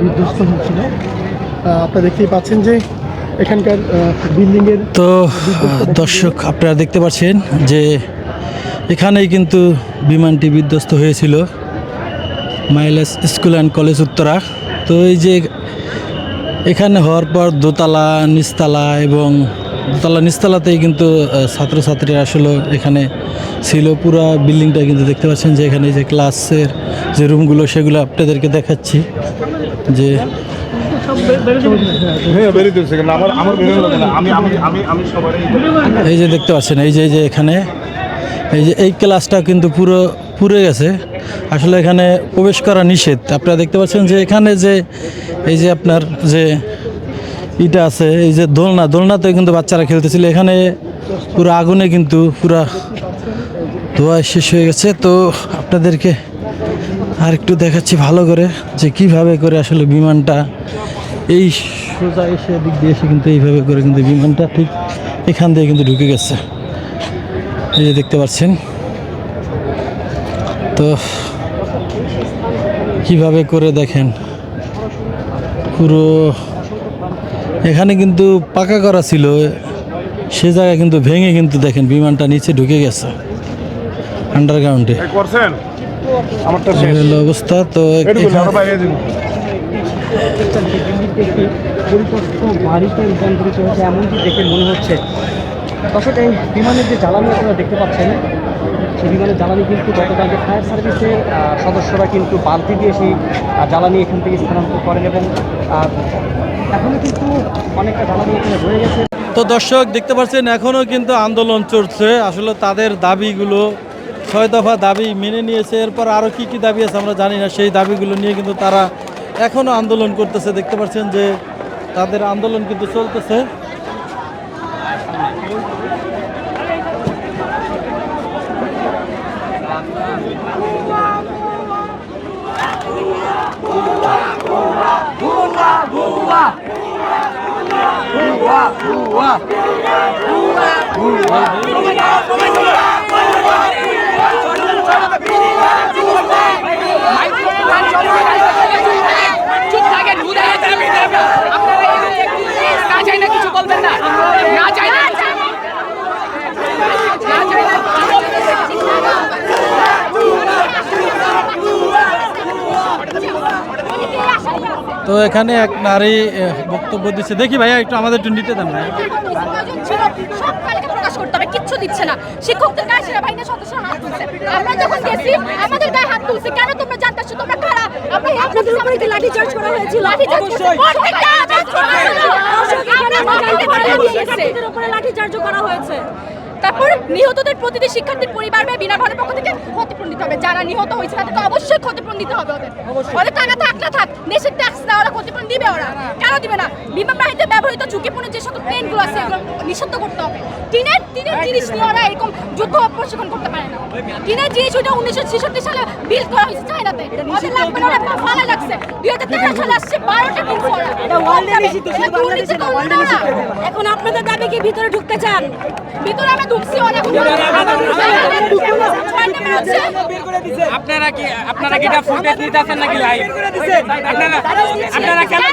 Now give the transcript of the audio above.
বিধ্বস্ত হচ্ছিল। আহ, আপনারা দেখতেই পাচ্ছেন যে এখানকার বিল্ডিংয়ের তো দর্শক আপনারা দেখতে পাচ্ছেন যে এখানেই কিন্তু বিমানটি বিধ্বস্ত হয়েছিল। Milestone school and college Uttara. তো এই যে এখানে হওয়ার পর দোতলা নিচতলা এবং দোতলা নিচতলাতেই কিন্তু ছাত্রছাত্রীরা আসলে এখানে ছিল পুরো বিল্ডিংটা কিন্তু দেখতে পাচ্ছেন যে এখানে যে ক্লাসের যে রুমগুলো সেগুলো আপনাদেরকে দেখাচ্ছি যে এই যে দেখতে পাচ্ছেন, এই যে এই যে এখানে, এই যে এই ক্লাসটা কিন্তু পুরো পুড়ে গেছে। আসলে এখানে প্রবেশ করা নিষেধ। আপনারা দেখতে পাচ্ছেন যে এখানে যে, এই যে আপনার যে ইটা আছে, এই যে দোলনা দোলনাতে কিন্তু বাচ্চারা খেলতেছিল। এখানে পুরো আগুনে কিন্তু পুরা ধোয়া শেষ হয়ে গেছে, তো আপনাদেরকে আর একটু দেখাচ্ছি ভালো করে যে কীভাবে করে আসলে বিমানটা এই সোজা এসে দিক দিয়ে এসে কিন্তু এইভাবে করে কিন্তু বিমানটা ঠিক এখান দিয়ে কিন্তু ঢুকে গেছে। এই যে দেখতে পাচ্ছেন। তো কীভাবে করে দেখেন, পুরো এখানে কিন্তু পাকা করা ছিল, সে জায়গায় কিন্তু ভেঙে কিন্তু দেখেন বিমানটা নিচে ঢুকে গেছে। আন্ডারগ্রাউন্ডে করছেন? আমারটা শেষ। হলো অবস্থা তো পরিত্যক্ত বাড়িতে রূপান্তরিত হয়েছে এমনটি দেখে মনে হচ্ছে দর্শক এই বিমানের যে জ্বালানি আপনারা দেখতে পাচ্ছেন সেই বিমানের জ্বালানি কিন্তু গতকালকে ফায়ার সার্ভিসের সদস্যরা কিন্তু বালতি দিয়ে সেই জ্বালানি এখান থেকে স্থানান্তর করেন এবং আহ, এখনও কিন্তু অনেকটা জ্বালানি এখানে রয়ে গেছে। তো দর্শক দেখতে পাচ্ছেন এখনও কিন্তু আন্দোলন চলছে। আসলে তাদের দাবিগুলো ছয় দফা দাবি মেনে নিয়েছে এরপর আরও কি কি দাবি আছে আমরা জানি না সেই দাবিগুলো নিয়ে কিন্তু তারা এখনও আন্দোলন করতেছে দেখতে পাচ্ছেন যে তাদের আন্দোলন কিন্তু চলতেছে চুপ থাকেন হুদায় আপনারা না চাই না কিছু বলবেন না না চাই না না চাই না তো এখানে এক নারী বক্তব্য দিচ্ছে। দেখি ভাইয়া একটু আমাদের একটু নিতে দেন ভাইয়া। সব তালিকা প্রকাশ করতে হবে কিচ্ছু দিচ্ছে না। শিক্ষকদের গায়ে সেনাবাহিনীর সদস্যরা হাত তুলছে। আমরা যখন গেছি আমাদের গায়ে হাত তুলছে। কেন তোমরা জানতেছো তোমরা কারা? আমরা আপনাদের উপরে কি লাঠি চার্জ করা হয়েছিল? লাঠি চার্জ প্রত্যেকটা শিক্ষার্থীদের উপরে লাঠি চার্জ করা হয়েছে। তারপর নিহতদের প্রতিটি শিক্ষার্থীর পরিবার বা বিনা ভাড়ার পক্ষ থেকে ক্ষতিপূরণ দিতে হবে। যারা নিহত হয়েছে তাদেরকে অবশ্যই ক্ষতিপূরণ দিতে হবে ওদের। ওদের টাকা থাক না থাক দেশের ট্যাক্স না ওরা ক্ষতিপূরণ দিবে ওরা। কেন দিবে না? বিমান বাহিনীতে ব্যবহৃত ঝুঁকিপূর্ণ যে সকল প্লেনগুলো আছে এগুলো নিষিদ্ধ করতে হবে। টিনের টিনের জিনিস নিয়ে ওরা এরকম যুদ্ধ প্রশিক্ষণ করতে পারে না। টিনের জিনিস ওইটা উনিশশো ছেষট্টি সালে বিল করা হয়েছে চায়নাতে। ওদের লাগবে না ওরা ফালা লাগছে। দুই হাজার তেরো সালে আসছে বারোটা এখন আপনাদের দাবি কি ভিতরে ঢুকতে চান ভিতরে আমরা ঢুকছি অনেক আপনারা কি আপনারা কি এটা ফুটেজ নিতে আছেন নাকি লাইভ আপনারা আপনারা কেন